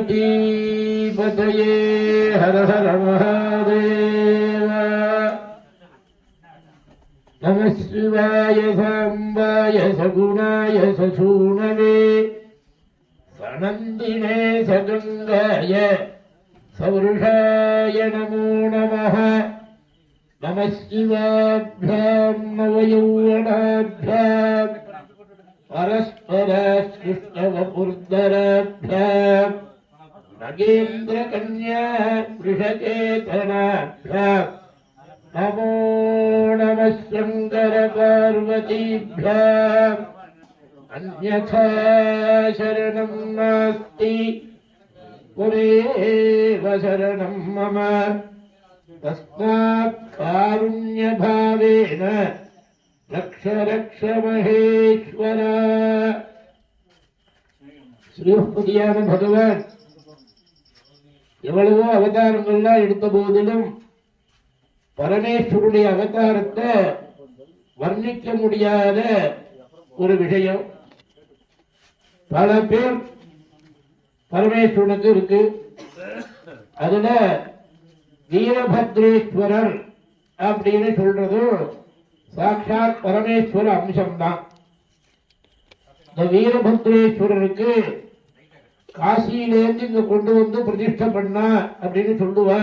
पार्वतीपतये हर हर महादेव नमः शिवाय साम्बाय सगुणाय सशूनवे सनन्दिने सगङ्गाय सवृषाय नमो नमः नमः शिवाभ्यां नवयौवनाभ्यां परस्परास्कृष्टवपुर्धराभ्याम् नगेन्द्रकन्या वृषचेतन नमो नम शंकर अन्यथा शरणं नास्ति। पुरेव मम। तस्मात् भाव रक्ष रक्ष महेश्वरा श्री भगवान। எவ்வளவோ அவதாரங்கள்லாம் எடுத்த போதிலும் பரமேஸ்வருடைய அவதாரத்தை வர்ணிக்க முடியாத ஒரு விஷயம். பல பேர் பரமேஸ்வரனுக்கு இருக்கு. அதுல வீரபத்ரேஸ்வரர் அப்படின்னு சொல்றதும் சாட்சாத் பரமேஸ்வர அம்சம்தான். இந்த வீரபத்ரேஸ்வரருக்கு காசியிலேருந்து இங்க கொண்டு வந்து பிரதிஷ்டை பண்ணா அப்படின்னு சொல்லுவா.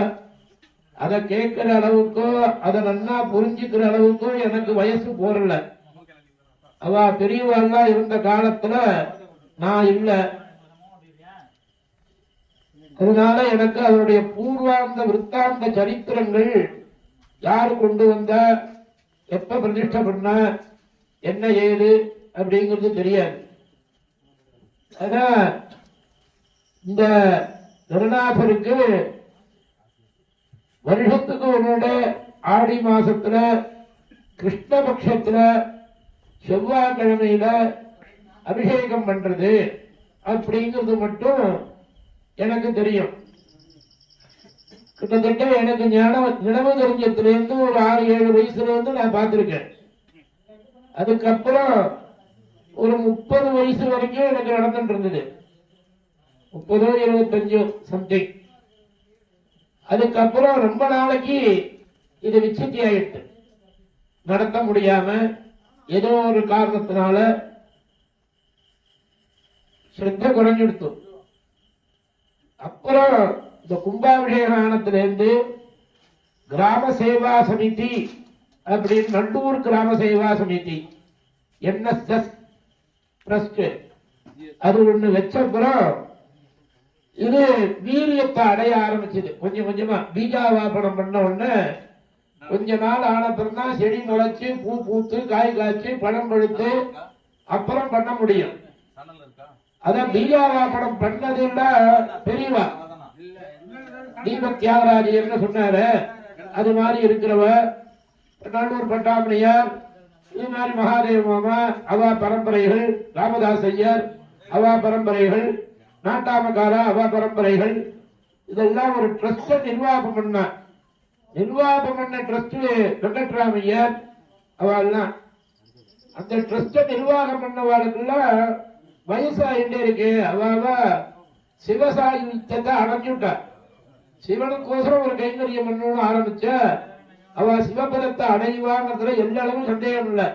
அதை கேட்கிற அளவுக்கோ அதை நன்னா புரிஞ்சுக்கிற அளவுக்கோ எனக்கு வயசு போறல. அவ பெரியவாள்லாம் இருந்த காலத்துல நான் இல்லை. அதனால எனக்கு அதனுடைய பூர்வாந்த விற்த்தாந்த சரித்திரங்கள் யாரு கொண்டு வந்தா எப்ப பிரதிஷ்டை பண்ண என்ன ஏது அப்படிங்கிறது தெரியாது. அதான் இந்த குருநாதருக்கு வருஷத்துக்கு ஒன்னோட ஆடி மாசத்துல கிருஷ்ணபக்ஷத்துல செவ்வாய்க்கிழமையில அபிஷேகம் பண்றது. அப்படிங்கிறது மட்டும் எனக்கு தெரியும். கிட்டத்தட்ட எனக்கு ஞான நினைவு தெரிஞ்சதுல ஒரு ஆறு ஏழு வயசுல இருந்து நான் பார்த்திருக்கேன். அதுக்கப்புறம் ஒரு முப்பது வயசு வரைக்கும் எனக்கு நடந்துட்டு இருந்தது. முப்பதோ இருபத்தஞ்சோ சம்திங் அதுக்கப்புறம் ரொம்ப நாளைக்கு இது விச்சித்தி ஆயிட்டு. நடத்த முடியாம ஏதோ ஒரு காரணத்தினால ஸ்ரத்த குறைஞ்சிடுத்து. அப்புறம் இந்த கும்பாபிஷேக ஆனத்திலேருந்து கிராம சேவா சமிதி அப்படின்னு நண்டூர் கிராம சேவா சமிதி என்எஸ்எஸ் ட்ரஸ்ட் அது ஒன்று வச்சப்புறம் இது வீரியத்தை அடைய ஆரம்பிச்சது. கொஞ்சம் கொஞ்சமா. பீஜாவாபனம் பண்ண உடனே கொஞ்ச நாள் ஆன பிறந்தான் செடி முளைச்சு பூ பூத்து காய் காய்ச்சி பழம் பழுத்து அப்புறம் பண்ண முடியும். அதான் பீஜாவாபனம் பண்ணதுன்னா பெரியவா? தீபக் தியாகராஜர்னு சொன்னாரு? அது மாதிரி இருக்கிறவ நல்லூர் பட்டாமணியார் இது மாதிரி மகாதேவ மாமா அவா பரம்பரைகள் ராமதாஸ் ஐயர் அவா பரம்பரைகள் நாட்டாமக்காரா அவ பரம்பரைகள். இதெல்லாம் ஒரு ட்ரஸ்ட நிர்வாகம் பண்ண. நிர்வாகம் பண்ண ட்ரஸ்ட் வெங்கட்ராமையர் அவெல்லாம் அந்த ட்ரஸ்ட நிர்வாகம் பண்ணவாளுக்கெல்லாம் வயசாயிட்டே இருக்கு. அவ அவ சிவசாயுத்தத்தை அடைஞ்சுட்டா சிவனுக்கோசரம் ஒரு கைங்கரியம் பண்ணணும்னு ஆரம்பிச்ச அவ சிவபதத்தை அடைவாங்கிறதுல எந்த அளவும் சந்தேகம் இல்லை.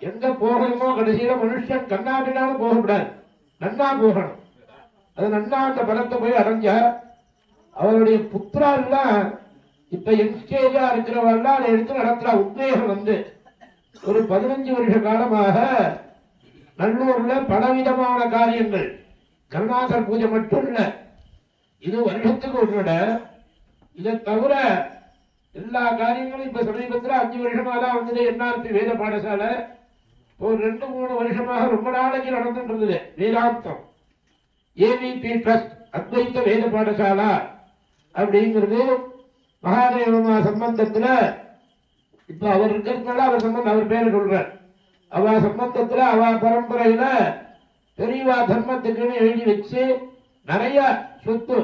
எங்க போகணுமோ கடைசியில மனுஷன் கண்ணாடினாலும் போகக்கூடாது. நன்னா போகணும். அது நன்னா அந்த பலத்தை போய் அடைஞ்ச அவருடைய புத்திரா எல்லாம் இப்ப யங்ஸ்டேஜா இருக்கிறவெல்லாம் அதை எடுத்து நடத்துற உத்வேகம் வந்து ஒரு பதினஞ்சு வருஷ காலமாக நல்லூர்ல பலவிதமான காரியங்கள். கருணாகர் பூஜை மட்டும் இல்ல இது வருஷத்துக்கு ஒன்றுட இதை தவிர எல்லா காரியங்களும் இப்ப சமீபத்தில் அஞ்சு வருஷமா தான் வந்தது. என்ஆர்பி வேத பாடசாலை ஒரு ரெண்டு மூணு வருஷமாக ரொம்ப நாளைக்கு நடந்துட்டு இருந்தது. வேதாந்தம். ஏவிபி ட்ரஸ்ட் அத்வைத்த வேத பாடசாலா அப்படிங்கிறது மகாதேவமா சம்பந்தத்தில் இப்போ அவர் இருக்கிறதுனால அவர் சம்பந்தம் அவர் பேரை சொல்றார். அவ சம்பந்தத்தில் அவ பரம்பரையில் பெரியவா தர்மத்துக்குன்னு எழுதி வச்சு நிறைய சொத்து.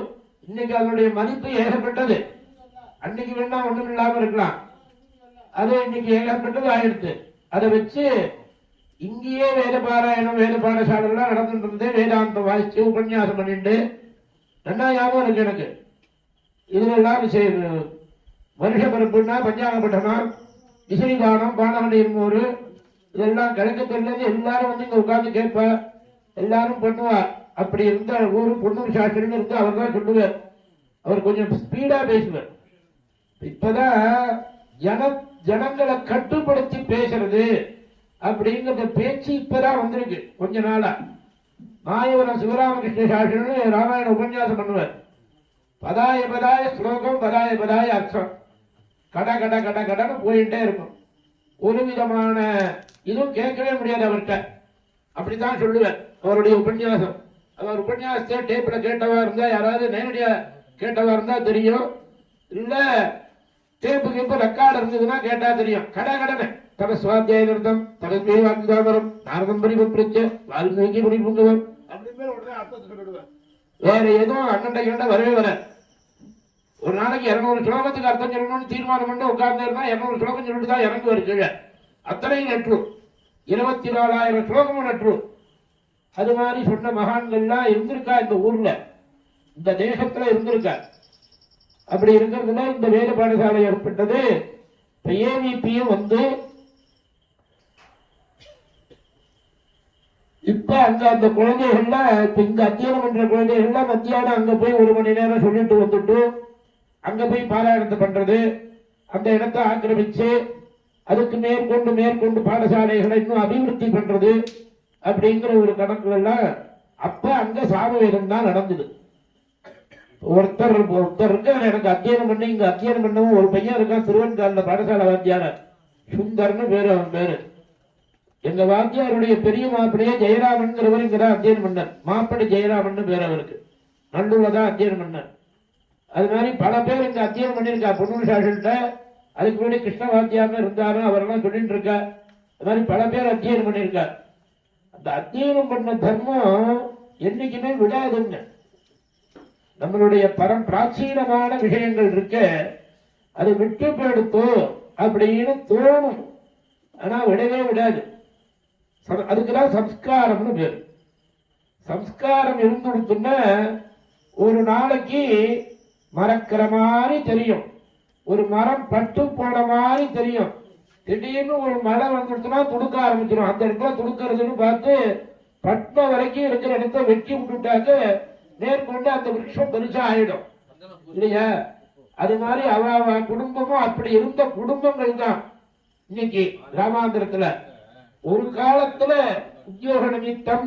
இன்னைக்கு அதனுடைய மதிப்பு ஏகப்பட்டது. அன்னைக்கு வேணா ஒன்றும் இல்லாமல் இருக்கலாம். அது இன்னைக்கு ஏகப்பட்டது ஆயிடுத்து. அதை வச்சு இங்கேயே வேத பாராயணம் வேத பாடசாலை நடந்துட்டு இருந்தேன் வேதாந்தம் வாசிச்சு உபன்யாசம் பண்ணிட்டு நல்லா ஞாபகம் இருக்கு எனக்கு. இதுல எல்லாம் விஷயம் வருஷ பிறப்புன்னா பஞ்சாங்கப்பட்டனம் விசைதானம் பானகண்ட இருமூர் இதெல்லாம் கிழக்கத்திலிருந்து எல்லாரும் வந்து இங்க உட்காந்து கேட்பா எல்லாரும் பண்ணுவா. அப்படி இருந்த ஊர் பொன்னூர் சாஸ்திரின்னு இருந்து அவர் தான் சொல்லுவார். அவர் கொஞ்சம் ஸ்பீடா பேசுவார். இப்பதான் ஜன ஜனங்களை கட்டுப்படுத்தி பேசுறது. அப்படிங்கிற பேச்சு இப்பதான் வந்திருக்கு. கொஞ்ச நாளா. மாயவரம் சிவராமகிருஷ்ண சாஸ்திரம்னு ராமாயண உபன்யாசம் பண்ணுவார். பதாய பதாய ஸ்லோகம் பதாய பதாய அர்த்தம். கட கட கட கடன்னு போயிட்டே இருக்கும். ஒரு விதமான இதுவும் கேட்கவே முடியாது அவர்கிட்ட. அப்படித்தான் சொல்லுவார் அவருடைய உபன்யாசம். அவர் உபன்யாசத்தை டேப்பில் கேட்டவா இருந்தா யாராவது நேரடியா கேட்டவா இருந்தா தெரியும். இல்லை டேப்பு கேப்பு ரெக்கார்டு இருந்ததுன்னா கேட்டா தெரியும். கட கடனை. நிறுத்தம் தட வாக்குதாமரம் நாரதம் வால்மீகி அப்படின்னு உடனே அர்த்தத்தை சொல்லிடுவார் வேற எதுவும் அண்ணன் கண்ட வரவே வர ஒரு நாளைக்கு இருநூறு ஸ்லோகத்துக்கு அர்த்தம் சொல்லணும்னு தீர்மானம் பண்ணி உட்கார்ந்து இருந்தா இருநூறு ஸ்லோகம் சொல்லிட்டு தான் இறங்குவார் கீழே அத்தனையும் நற்று. இருபத்தி நாலாயிரம் ஸ்லோகமும் நற்று. அது மாதிரி சொன்ன மகான்கள்லாம் இருந்திருக்கா இந்த ஊர்ல? இந்த தேசத்துல இருந்திருக்கா? அப்படி இருக்கிறதுல இந்த வேத பாடசாலை ஏற்பட்டது ஏவிபியும் வந்து இப்ப அங்க அந்த குழந்தைகள்லாம் இப்ப இங்க அத்தியானம் பண்ற குழந்தைகள்லாம் மத்தியானம் அங்க போய் ஒரு மணி நேரம் சொல்லிட்டு வந்துட்டு அங்க போய் பாராயணத்தை பண்றது. அந்த இடத்தை ஆக்கிரமிச்சு அதுக்கு மேற்கொண்டு மேற்கொண்டு பாடசாலைகளை இன்னும் அபிவிருத்தி பண்றது அப்படிங்கிற ஒரு கணக்குல எல்லாம் அப்ப அங்க சாமவேதம் தான் நடந்தது. ஒருத்தர் ஒருத்தர் இருக்கார் எனக்கு அத்தியனம் பண்ணி இங்க அத்தியனம் பண்ணவும் ஒரு பையன் இருக்கான் திருவன்காலில் பாடசாலை வாத்தியார. சுந்தர்னு பேரு அவன் பேரு. எங்க வாத்தியாருடைய பெரிய மாப்பிள்ளையே ஜெயராமன்கிறவர் இங்கதான் அத்தியனம் பண்ணார். மாப்பிள்ளை ஜெயராமன் பேர் அவருக்கு. நல்லூர்ல தான் அத்தியனம் பண்ணார். அது மாதிரி பல பேர் இங்க அத்தியனம் பண்ணியிருக்கா. பொன்னூர் சாஷன்ட்ட அதுக்கு முன்னாடி கிருஷ்ண வாத்தியார்னு இருந்தாரு அவரெல்லாம் சொல்லிட்டு இருக்கா அது மாதிரி பல பேர் அத்தியனம் பண்ணியிருக்கா. அந்த அத்தியனம் பண்ண தர்மம் என்னைக்குமே விடாதுங்க நம்மளுடைய பரம் பிராச்சீனமான விஷயங்கள் இருக்க அது விட்டு போயிடுத்தோ அப்படின்னு தோணும். ஆனா விடவே விடாது. சம்- அதுக்குதான் சம்ஸ்காரம்னு பேரு. சம்ஸ்காரம் இருந்துடுத்துன்னா ஒரு நாளைக்கு மறக்கிற மாதிரி தெரியும். ஒரு மரம் பட்டு போன மாதிரி தெரியும். திடீர்னு ஒரு மழை வந்துடுச்சுன்னா துடுக்க ஆரம்பிச்சிடும் அந்த இடத்துல துடுக்கிறதுன்னு பார்த்து பட்ட வரைக்கும் இருக்கிற இடத்த வெட்டி விட்டுட்டாக்க நேர்கொண்டு அந்த விருட்சம் பெருசா ஆயிடும் இல்லையா? அது மாதிரி அவ குடும்பமும் அப்படி இருந்த குடும்பங்கள் தான் இன்னைக்கு கிராமாந்திரத்துல ஒரு காலத்துல உத்தியோக நிமித்தம்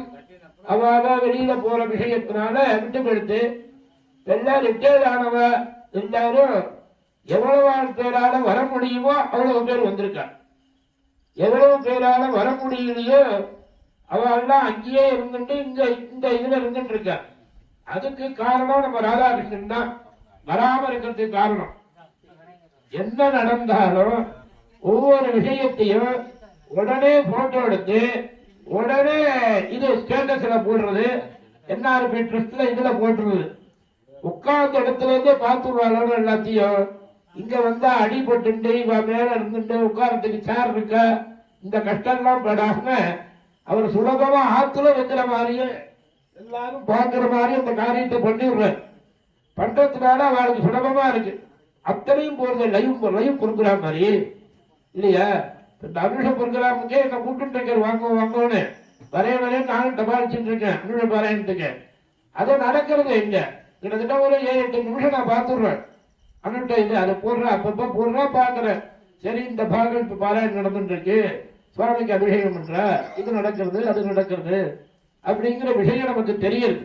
அவ வெளியில போற விஷயத்தினால விட்டு கொடுத்து எல்லாம் ரிட்டையர்ட் ஆனவ எல்லாரும் எவ்வளவு பேரால வர முடியுமோ அவ்வளவு பேர் வந்திருக்கா? எவ்வளவு பேரால வர முடியலையோ அவெல்லாம் அங்கேயே இருந்துட்டு இங்க இந்த இதுல இருந்துட்டு இருக்கா? அதுக்கு காரணம் நம்ம ராதாகிருஷ்ணன் தான். வராம இருக்கிறதுக்கு காரணம். என்ன நடந்தாலும் ஒவ்வொரு விஷயத்தையும் உடனே போட்டோ எடுத்து உடனே இது ஸ்டேட்டஸ்ல போடுறது. என்ஆர்பி ட்ரஸ்ட்ல இதுல போட்டுருது. உட்கார்ந்த இடத்துல இருந்தே பார்த்துருவாங்க எல்லாத்தையும். இங்க வந்தா அடிபட்டு இவ மேல இருந்துட்டு உட்கார்ந்துக்கு சேர் இருக்க? இந்த கஷ்டம்லாம் படாம அவர் சுலபமா ஆத்துல வைக்கிற மாதிரியே எல்லாரும் பார்க்குற மாதிரி அந்த காரியத்தை பண்ணிடுறேன். பண்றதுனால அவளுக்கு சுலபமா இருக்கு. அத்தனையும் போறது லைவ் லைவ் ப்ரோக்ராம் மாதிரி. இல்லையா? இந்த அனுஷ ப்ரோக்ராமுக்கே என்ன கூப்பிட்டு இருக்காரு வாங்க வாங்கன்னு. வரைய வரைய நானும் டபாலிச்சுட்டு இருக்கேன் அனுஷ பாராயணத்துக்கு. அது நடக்கிறது எங்க? கிட்டத்தட்ட ஒரு ஏழு எட்டு நிமிஷம் நான் பார்த்துடுறேன். அனுட்ட இது அதை போடுறேன் அப்பப்ப போடுறேன் பாக்குறேன் சரி இந்த பாகம் இப்ப பாராயணம் நடந்துட்டு இருக்கு. சுவாமிக்கு அபிஷேகம் பண்ற. இது நடக்கிறது அது நடக்கிறது. அப்படிங்கிற விஷயம் நமக்கு தெரியுது.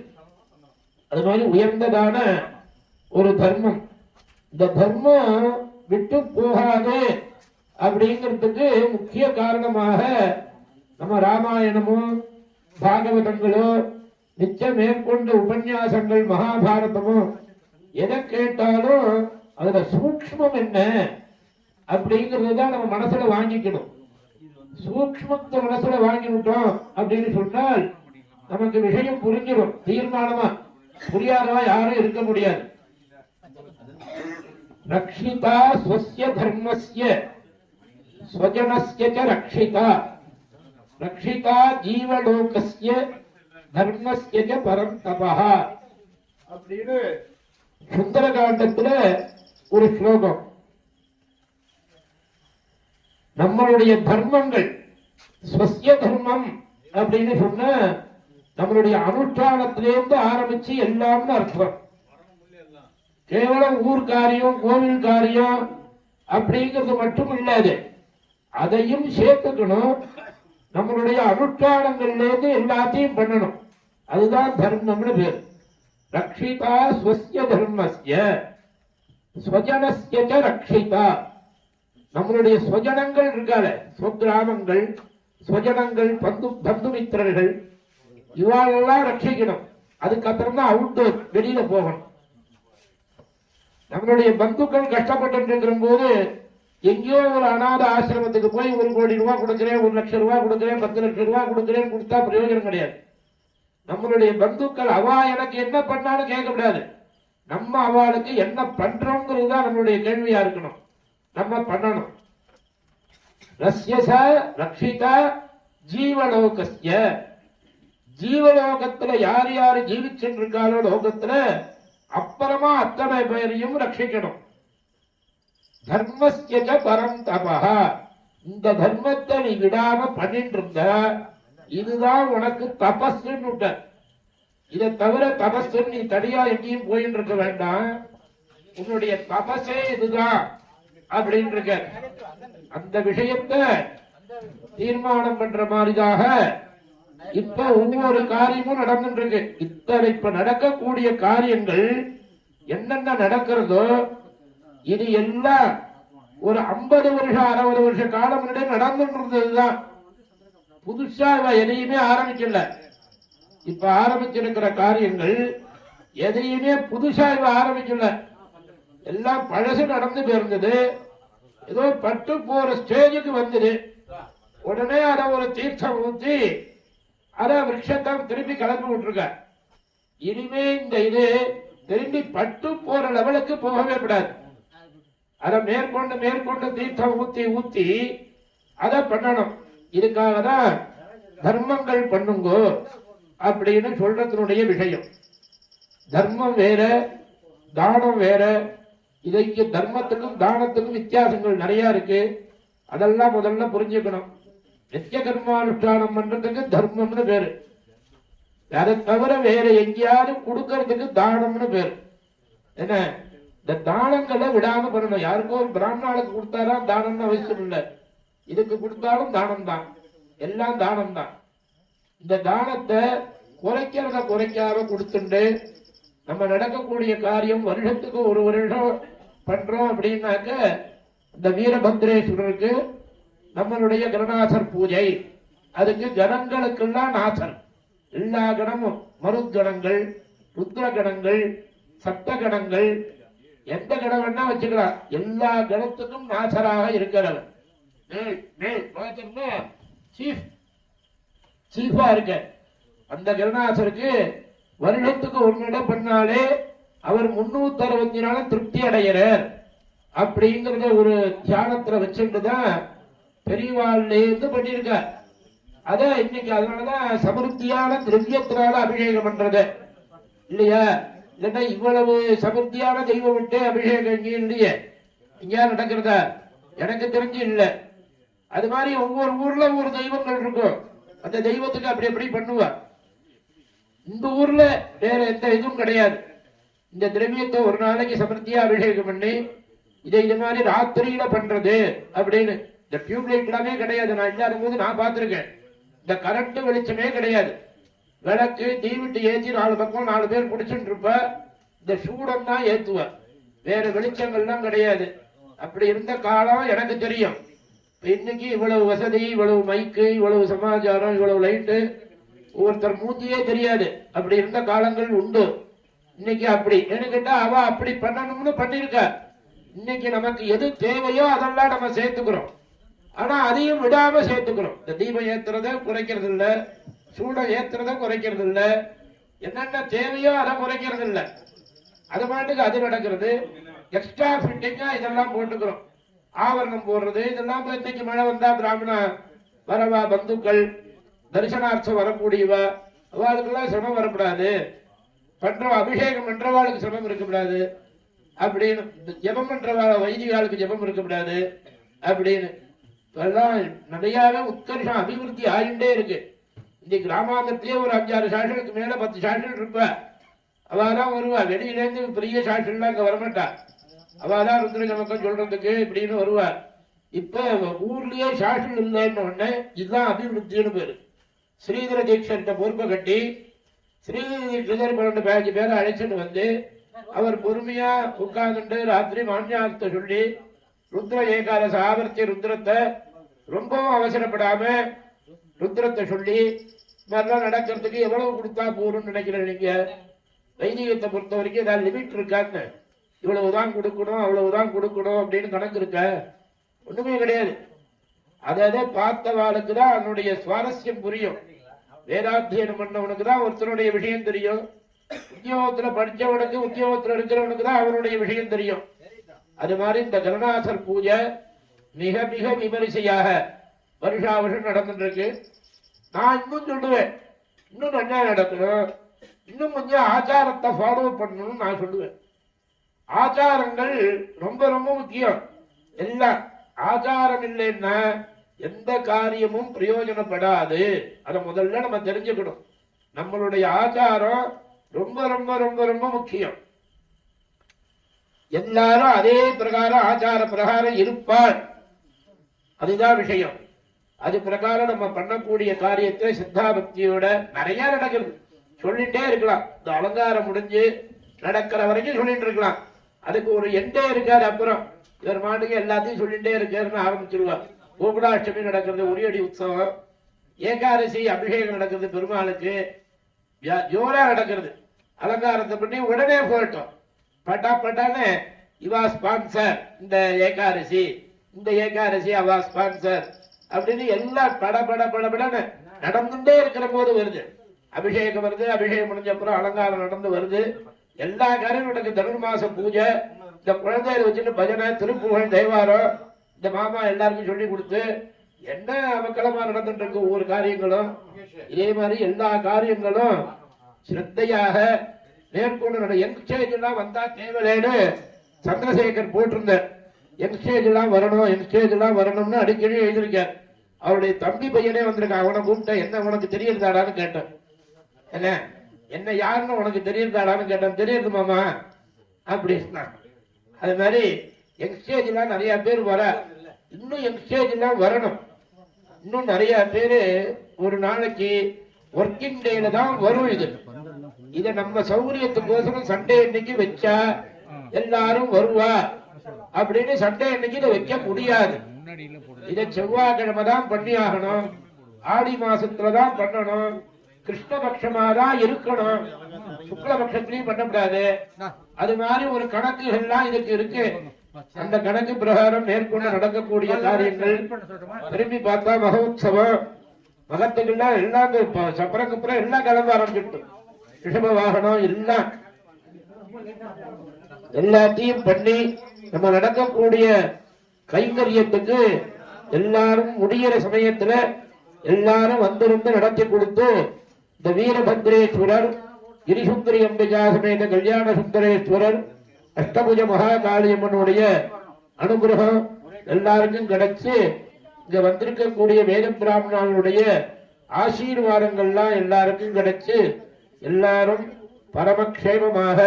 அது மாதிரி உயர்ந்ததான ஒரு தர்மம். இந்த தர்மம் விட்டு போகாது அப்படிங்கிறதுக்கு முக்கிய காரணமாக நம்ம ராமாயணமும் பாகவதங்களோ நிச்சய மேற்கொண்ட உபன்யாசங்கள் மகாபாரதமும் எதை கேட்டாலும் அதுல சூக்ஷ்மம் என்ன அப்படிங்கிறது தான் நம்ம மனசுல வாங்கிக்கணும். சூக்ஷ்மத்தை மனசுல வாங்கிவிட்டோம் அப்படின்னு சொன்னால் நமக்கு விஷயம் புரிஞ்சிடும். தீர்மானமா? புரியாதவா யாரும் இருக்க முடியாது. ரக்ஷிதா ஸ்வஸ்ய தர்மஸ்ய. ஸ்வஜனஸ்ய ச ரக்ஷிதா. ரக்ஷிதா ஜீவலோகஸ்ய தர்மஸ்ய ச பரம் தபஹ. அப்படின்னு சுந்தரகாண்டத்துல ஒரு ஸ்லோகம். நம்மளுடைய தர்மங்கள் ஸ்வசிய தர்மம் அப்படின்னு சொன்ன நம்மளுடைய அனுஷ்டானத்திலேருந்து ஆரம்பிச்சு எல்லாம்னு அர்த்தம். கேவலம் ஊர் காரியம் கோவில் காரியம் அப்படிங்கிறது மட்டும் இல்லாது அதையும் சேர்த்துக்கணும். நம்மளுடைய அனுஷ்டானங்கள்லேருந்து எல்லாத்தையும் பண்ணணும். அதுதான் தர்மம்னு பேர். ரக்ஷிதா ஸ்வசிய தர்மஸ்ய ஸ்வஜனஸ்ய ரக்ஷிதா. நம்மளுடைய ஸ்வஜனங்கள் இருக்கால ஸ்வகிராமங்கள் ஸ்வஜனங்கள் பந்து பந்துமித்திரர்கள். இவாளெல்லாம் ரட்சிக்கணும். அதுக்கப்புறம் தான் அவுட்டோர் வெளியில போகணும். நம்மளுடைய பந்துக்கள் கஷ்டப்பட்டு இருக்கிற போது எங்கேயோ ஒரு அநாத ஆசிரமத்துக்கு போய் ஒரு கோடி ரூபாய் கொடுக்கிறேன் ஒரு லட்சம் ரூபாய் கொடுக்கிறேன் பத்து லட்சம் ரூபாய் கொடுக்கிறேன் கொடுத்தா பிரயோஜனம் கிடையாது. நம்மளுடைய பந்துக்கள் அவா எனக்கு என்ன பண்ணாலும் கேட்கக்கூடாது நம்ம அவளுக்கு என்ன பண்றோங்கிறது தான் நம்மளுடைய கேள்வியா இருக்கணும். நம்ம பண்ணணும். ரஷ்யச ரக்ஷிதா ஜீவலோகஸ்ய. ஜீவலோகத்துல யார் யார் ஜீவிச்சுட்டு இருக்காளோ லோகத்துல அப்புறமா அத்தனை பேரையும் ரட்சிக்கணும். தர்மஸ்ய பரம் தபா. இந்த தர்மத்தை நீ விடாம பண்ணிட்டு இருந்த இதுதான் உனக்கு தபஸ்ன்னு விட்ட. இதை தவிர தபஸ் நீ தனியா எங்கேயும் போயின்னு இருக்க வேண்டாம். உன்னுடைய தபசே இதுதான் அப்படின்னு இருக்க அந்த விஷயத்தை தீர்மானம் பண்ற மாதிரிதாக இப்ப ஒவ்வொரு காரியமும் நடந்துட்டு இருக்கு இத்தனை இப்ப நடக்கக்கூடிய காரியங்கள் என்னென்ன நடக்கிறதோ இது எல்லாம் ஒரு ஐம்பது வருஷம் அறுபது வருஷ காலம் முன்னாடி நடந்துட்டு இருந்ததுதான் புதுசா இவ எதையுமே ஆரம்பிக்கல. இப்ப ஆரம்பிச்சிருக்கிற காரியங்கள் எதையுமே புதுசா இவ ஆரம்பிக்கல. எல்லாம் பழசு நடந்து போயிருந்தது. ஏதோ பட்டு போற ஸ்டேஜுக்கு வந்தது. உடனே அத ஒரு தீர்த்தம் ஊற்றி அத விரட்சத்தை திரும்பி கிளம்பி விட்டுருக்கார். இனிமே இந்த இது திரும்பி பட்டு போற லெவலுக்கு போகவே கூடாது. அதை மேற்கொண்டு மேற்கொண்டு தீர்த்தம் ஊத்தி ஊத்தி அதை பண்ணணும். இதுக்காக தான் தர்மங்கள் பண்ணுங்கோ அப்படின்னு சொல்றதுனுடைய விஷயம். தர்மம் வேற தானம் வேற இதைக்கு தர்மத்துக்கும் தானத்துக்கும் வித்தியாசங்கள் நிறைய இருக்கு. அதெல்லாம் முதல்ல புரிஞ்சுக்கணும். நித்திய கர்மானுஷ்டானம் பண்றதுக்கு தர்மம்னு பேரு. அதை தவிர வேற எங்கேயாவது கொடுக்கறதுக்கு தானம்னு பேரு. என்ன? இந்த தானங்களை விடாம பண்ணணும். யாருக்கோ ஒரு பிராமணாளுக்கு கொடுத்தாரா தானம்னு அவசியம் இல்லை. இதுக்கு கொடுத்தாலும் தானம் தான் எல்லாம் தானம் தான் இந்த தானத்தை குறைக்கிறத குறைக்காம கொடுத்துண்டு நம்ம நடக்கக்கூடிய காரியம் வருஷத்துக்கு ஒரு வருஷம் பண்றோம் அப்படின்னாக்க இந்த வீரபத்ரேஸ்வரருக்கு நம்மளுடைய கருணாசர் பூஜை. அதுக்கு கணங்களுக்கெல்லாம் நாசர் எல்லா கணமும் மருத்கணங்கள் ருத்ர கணங்கள் சப்த கணங்கள் எந்த கணம் வேணா வச்சுக்கலாம். எல்லா கணத்துக்கும் நாசராக இருக்கிறவர். சீஃப் சீஃபா இருக்க. அந்த கருணாசருக்கு வருடத்துக்கு ஒன்னிடம் பண்ணாலே அவர் முன்னூத்தி அறுபத்தி நாளும் திருப்தி அடைகிறார். அப்படிங்கறத ஒரு தியானத்துல வச்சுட்டு தான் பெரியவாள்லேருந்து பண்ணியிருக்கார். அத இன்னைக்கு அதனாலதான் சமிருத்தியான திரவியத்தினால அபிஷேகம் பண்றது. இல்லையா? இல்லைன்னா இவ்வளவு சமிருத்தியான தெய்வம் விட்டு அபிஷேகம் இல்லையே. இங்கே நடக்கிறதா? எனக்கு தெரிஞ்சு இல்லை. அது மாதிரி ஒவ்வொரு ஊர்ல ஒரு தெய்வங்கள் இருக்கும். அந்த தெய்வத்துக்கு அப்படி அப்படி பண்ணுவார்? இந்த ஊர்ல வேற எந்த இதுவும் கிடையாது. இந்த திரவியத்தை ஒரு நாளைக்கு சமர்த்தியா அபிஷேகம் பண்ணி இதை இது மாதிரி ராத்திரியில பண்றது அப்படின்னு இந்த டியூப்லைட் எல்லாமே கிடையாது. நான் இல்லாத போது நான் பார்த்திருக்கேன். இந்த கரண்ட் வெளிச்சமே கிடையாது. விளக்கு தீவிட்டு ஏற்றி நாலு பக்கம் நாலு பேர் பிடிச்சிட்டு இருப்ப இந்த சூடம் தான் ஏத்துவ. வேற வெளிச்சங்கள்லாம் கிடையாது. அப்படி இருந்த காலம் எனக்கு தெரியும். இன்னைக்கு இவ்வளவு வசதி இவ்வளவு மைக்கு இவ்வளவு சமாச்சாரம் இவ்வளவு லைட்டு ஒருத்தர் மூத்தியே தெரியாது. அப்படி இருந்த காலங்கள் உண்டு. இன்னைக்கு அப்படி. என்ன அவ அப்படி பண்ணணும்னு பண்ணிருக்க இன்னைக்கு நமக்கு எது தேவையோ அதெல்லாம் நம்ம சேர்த்துக்கிறோம். ஆனா அதையும் விடாம சேர்த்துக்கணும். இந்த தீபம் ஏத்துறத குறைக்கிறது இல்ல சூடம் ஏத்துறத குறைக்கிறது இல்ல என்னென்ன தேவையோ அதை குறைக்கிறது இல்ல அது பாட்டுக்கு அது நடக்கிறது. எக்ஸ்ட்ரா ஃபிட்டிங்கா இதெல்லாம் போட்டுக்கிறோம். ஆவரணம் போடுறது இதெல்லாம் இன்னைக்கு மழை வந்தா பிராமண வரவா பந்துக்கள் தரிசனார்த்தம் வரக்கூடியவா அதுக்கெல்லாம் சிரமம் வரக்கூடாது. பண்ற அபிஷேகம் பண்றவாளுக்கு சிரமம் இருக்கக்கூடாது. அப்படின்னு இந்த பண்றவா பண்றவாள ஜபம் ஜெபம் இருக்கக்கூடாது. அப்படின்னு இப்பெல்லாம் நிறையாவே உத்கர்ஷம் அபிவிருத்தி ஆகிண்டே இருக்கு. இந்த கிராமாந்தத்திலே ஒரு அஞ்சாறு சாஷனுக்கு மேல பத்து சாஷன் இருப்பா. அவதான் வருவா. வெளியில இருந்து பெரிய சாஷன்லாம் அங்க வரமாட்டா. அவதான் ருத்ர நமக்கம் சொல்றதுக்கு இப்படின்னு வருவார் இப்ப ஊர்லயே சாஷன் இல்லைன்னு உடனே இதுதான் அபிவிருத்தின்னு பேரு. ஸ்ரீதர தீட்சர்கிட்ட பொறுப்பை கட்டி ஸ்ரீதர தீட்சர் பன்னெண்டு பேஞ்சு பேரை அழைச்சிட்டு வந்து அவர் பொறுமையா உட்கார்ந்துட்டு ராத்திரி மான்யார்த்த சொல்லி ருத்ர ஏகாதச ஆவர்த்தி ருத்ரத்தை ரொம்பவும் அவசரப்படாம ருத்ரத்தை சொல்லி இந்த மாதிரிலாம் நடக்கிறதுக்கு எவ்வளவு கொடுத்தா போறோம்னு நினைக்கிறேன் நீங்க? வைதிகத்தை பொறுத்த வரைக்கும் ஏதாவது லிமிட் இருக்கான்னு. இவ்வளவுதான் கொடுக்கணும் அவ்வளவுதான் கொடுக்கணும் அப்படின்னு கணக்கு இருக்க ஒண்ணுமே கிடையாது. அதாவது பார்த்தவாளுக்கு தான் அதனுடைய சுவாரஸ்யம் புரியும். வேதாத்தியனம் பண்ணவனுக்கு தான் ஒருத்தனுடைய விஷயம் தெரியும். உத்தியோகத்துல படிச்சவனுக்கு உத்தியோகத்துல இருக்கிறவனுக்கு தான் அவனுடைய விஷயம் தெரியும். அது மாதிரி இந்த கருணாசர் பூஜை மிக மிக விமரிசையாக வருஷா வருஷம் நடந்துட்டு இருக்கு நான் இன்னும் சொல்லுவேன். இன்னும் நல்லா நடக்கணும். இன்னும் கொஞ்சம் ஆச்சாரத்தை ஃபாலோ பண்ணணும்னு நான் சொல்லுவேன். ஆச்சாரங்கள் ரொம்ப ரொம்ப முக்கியம். எல்லாம் ஆச்சாரம் இல்லைன்னா எந்த காரியமும் பிரயோஜனப்படாது. அதை முதல்ல நம்ம தெரிஞ்சுக்கணும். நம்மளுடைய ஆச்சாரம் ரொம்ப ரொம்ப ரொம்ப ரொம்ப முக்கியம். எல்லாரும் அதே பிரகாரம் ஆச்சார பிரகாரம் இருப்பார். அதுதான் விஷயம். அது பிரகாரம் நம்ம பண்ணக்கூடிய காரியத்தை சித்தாபக்தியோட நிறைய நடக்கிறது. சொல்லிட்டே இருக்கலாம். இந்த அலங்காரம் முடிஞ்சு நடக்கிற வரைக்கும் சொல்லிட்டு இருக்கலாம். அதுக்கு ஒரு எண்டே இருக்காரு அப்புறம். இவர் மாட்டுக்கு எல்லாத்தையும் சொல்லிட்டே இருக்காருன்னு ஆரம்பிச்சிருவார். கோகுலாஷ்டமி நடக்கிறது உரியடி உற்சவம். ஏகாதசி அபிஷேகம் நடக்கிறது பெருமாளுக்கு. யா- ஜோரா நடக்கிறது. அலங்காரத்தை பண்ணி உடனே போயிட்டோம் பட்டா பட்டான்னு இவா ஸ்பான்சர் இந்த ஏகாரசி இந்த ஏகாரசி அவா ஸ்பான்சர் அப்படின்னு எல்லாம் பட பட பட படன்னு நடந்துட்டே இருக்கிற போது வருது. அபிஷேகம் வருது அபிஷேகம் முடிஞ்ச அப்புறம் அலங்காரம் நடந்து வருது. எல்லா காரியம் நடக்கு. தனுர்மாச பூஜை இந்த குழந்தைகளை வச்சுட்டு பஜனை திருப்புகழ் தெய்வாரம் இந்த மாமா எல்லாருக்கும் சொல்லி கொடுத்து என்ன அவக்கலமா நடந்துட்டு இருக்கு ஒவ்வொரு காரியங்களும்? இதே மாதிரி எல்லா காரியங்களும் ஸ்ரத்தையாக மேற்கொண்டு நட எக்ஸ்சேஞ்ச் எல்லாம் வந்தா தேவையில்லைன்னு சந்திரசேகர் போட்டிருந்தார். எக்ஸ்சேஞ்ச் எல்லாம் வரணும் எக்ஸ்சேஞ்ச் எல்லாம் வரணும்னு அடிக்கடி எழுதியிருக்கார். அவருடைய தம்பி பையனே வந்திருக்கான் அவனை கூப்பிட்டேன் என்ன உனக்கு தெரியுதாடான்னு கேட்டேன். என்ன? என்ன யாருன்னு உனக்கு தெரியுதாடான்னு கேட்டேன். தெரியுது மாமா. அப்படின்னா? அது மாதிரி எக்ஸ்சேஞ்ச் எல்லாம் நிறைய பேர் வர இன்னும் எக்ஸ்சேஞ்ச் எல்லாம் வரணும். இன்னும் நிறைய பேரு ஒரு நாளைக்கு ஒர்க்கிங் டேல தான் வரும் இது. இத நம்ம சௌகரியத்துக்கோசரம் சண்டே அன்னைக்கு வச்சா எல்லாரும் வருவா. அப்படின்னு சண்டே அன்னைக்கு இதை வைக்க முடியாது. இதை செவ்வாய்க்கிழமை தான் பண்ணி ஆகணும். ஆடி மாசத்துல தான் பண்ணணும். கிருஷ்ணபட்சமா தான் இருக்கணும் சுக்லபட்சத்திலையும் பண்ணக்கூடாது அது மாதிரி ஒரு கணக்குகள்லாம் இதுக்கு இருக்கு. அந்த கணக்கு பிரகாரம் மேற்கொண்டு நடக்கக்கூடிய காரியங்கள். திரும்பி பார்த்தா மகோத்சவம். மகத்துக்கெல்லாம் எல்லாம் குப்பரம் எல்லாம் கிளம்ப ஆரம்பிச்சுட்டு. ரிஷப வாகனம் எல்லாம் எல்லாத்தையும் பண்ணி நம்ம நடக்கக்கூடிய கைங்கரியத்துக்கு எல்லாரும் முடிகிற சமயத்துல எல்லாரும் வந்திருந்து நடத்தி கொடுத்து இந்த வீரபத்ரேஸ்வரர் கிரிசுந்தரி அம்பிகா சமேத கல்யாண சுந்தரேஸ்வரர் அஷ்டபுஜ மகாகாளியம்மனுடைய அனுகிரகம் எல்லாருக்கும் கிடைச்சு இங்க வந்திருக்கக்கூடிய வேத பிராமணர்களுடைய ஆசீர்வாதங்கள்லாம் எல்லாருக்கும் கிடைச்சு எல்லாரும் பரமக்ஷேமமாக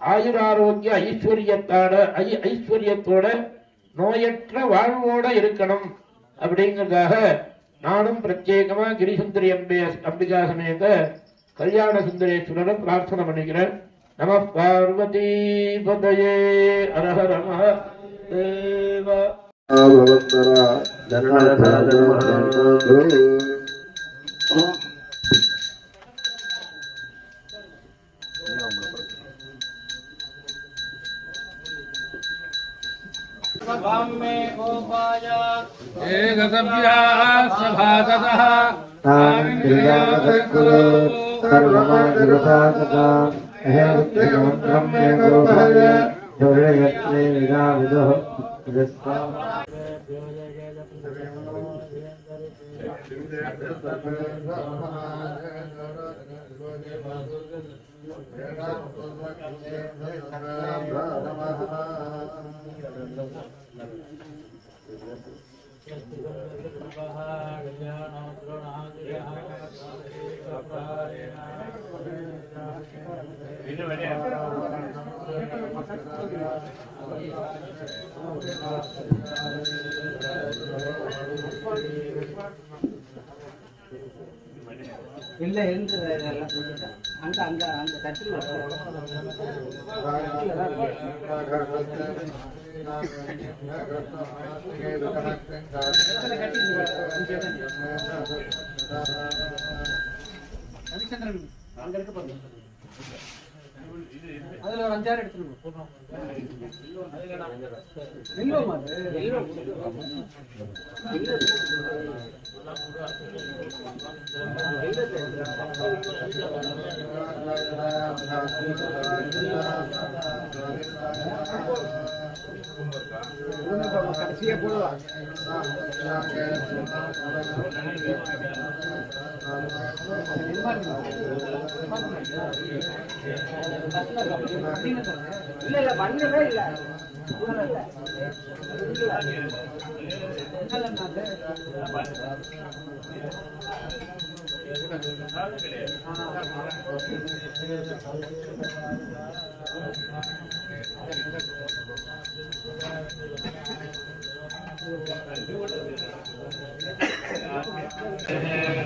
ஆயுராரோக்கிய ஐஸ்வர்யத்தான ஐ- ஐஸ்வர்யத்தோட நோயற்ற வாழ்வோட இருக்கணும் அப்படிங்கிறதாக நானும் பிரத்யேகமா கிரிசுந்தரி அம்பே அம்பிகா சமேத கல்யாண சுந்தரேஸ்வரரை பிரார்த்தனை பண்ணிக்கிறேன். நம பார்வதி பதயே அரஹர மகாதேவ मे गोपाया இல்லை இருந்தது எல்லாம் கொடுத்துட்டேன் அங்க அங்க அங்க தட்டி ரவிச்சந்திரன் அங்க இருக்க பாருங்க அதுல ஒரு அஞ்சாறு எடுத்துருங்க எல்லோமா அது எல்லோ கடைசியா போடுவா இல்ல இல்ல பண்ணவே இல்ல